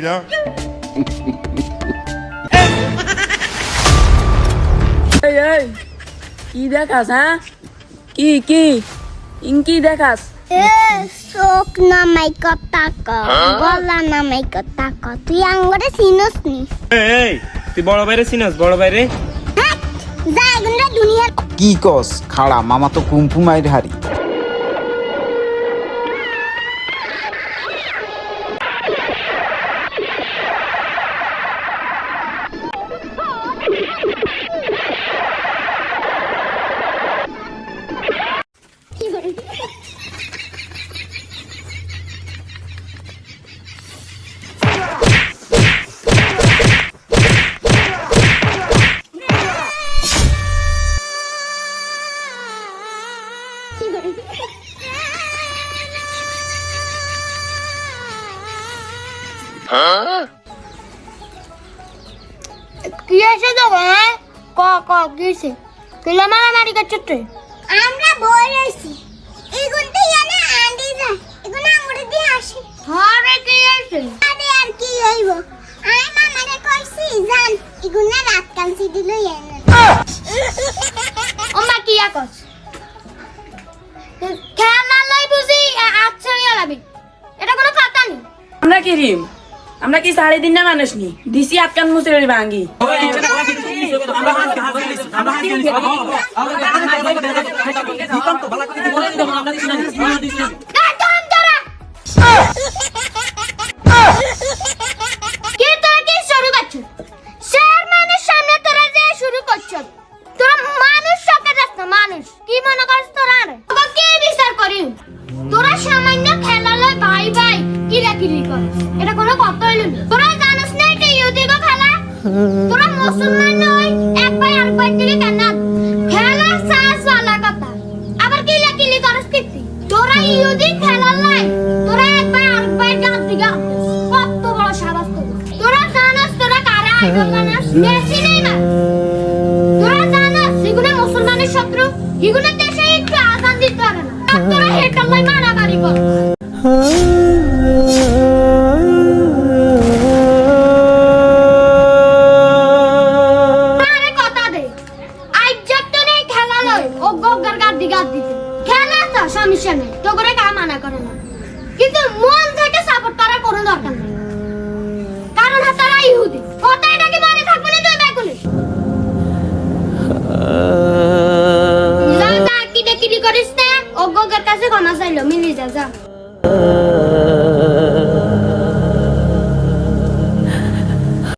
ভুলিরা এই এই কি দেখাস হ্যাঁ? কি কি? ইনকি দেখাস। এ চোখ নামাই কথা ক গলা নামাই কথা ক তুই আঙ্গরে চিনস নি? এই তুই বড় বাইরে চিনাস বড় বাইরে হ্যাঁ যা এগুলো দুনিয়ার কি কস খাড়া মামা তো কুম্ফু মাইর হারি কি আছে তো হ্যাঁ? ক ক কি আছে তুলে মারামারি করছিস তুই আমরা বই রইছি এগুন তো ইয়ালে আন্দি যায় এগুন আঙ্গুরে দিয়ে আসে। হরে কি আছে আরে আর কি হইব? আই মামারে কইছি জান এগুন রাত কালসি দিল ইয়ানে ও মা কি আকস খেলা লই বুঝি আচ্ছা ইয়ালাবি এটা কোনো কথা নেই আমরা কি রিম? আমরা কি সাড়ে দিন না মানুষ নি? দিছি আটকান মুসে ভাঙ্গি মানুষ কি মনে করছ তোরা তোরা সামান্য এটা কোনো কথা হইল তোরা জানিস না এটা ইহুদিগো খেলা? তোরা মুসলমান নয় এক ভাই আর ভাই থেকে কেন খেলা সাস वाला কথা। আবার কিলা কিলি করস কিতি তোরা ইহুদি খেলার লাই। তোরা এক ভাই আর ভাই গাছ দিগা কত বড় সাবাস তোর জানাস তোরা কারা আইডল বানাস বেশি নেই না। তোরা জানাস এগুলো মুসলমানের শত্রু? এগুলো গগ্গার দিতে। খেলা তো সমস্যা নেই তো করে কা মানা করে না? কিন্তু মন থেকে সাপোর্ট করার কোনো দরকার নেই। কারণ তারা ইহুদি। কথা এটাকে মনে থাকবে না তুই ব্যাকুলে? যা কিনে করিস না ওগোগের কাছে ক্ষমা চাইলো মিলি যা যা।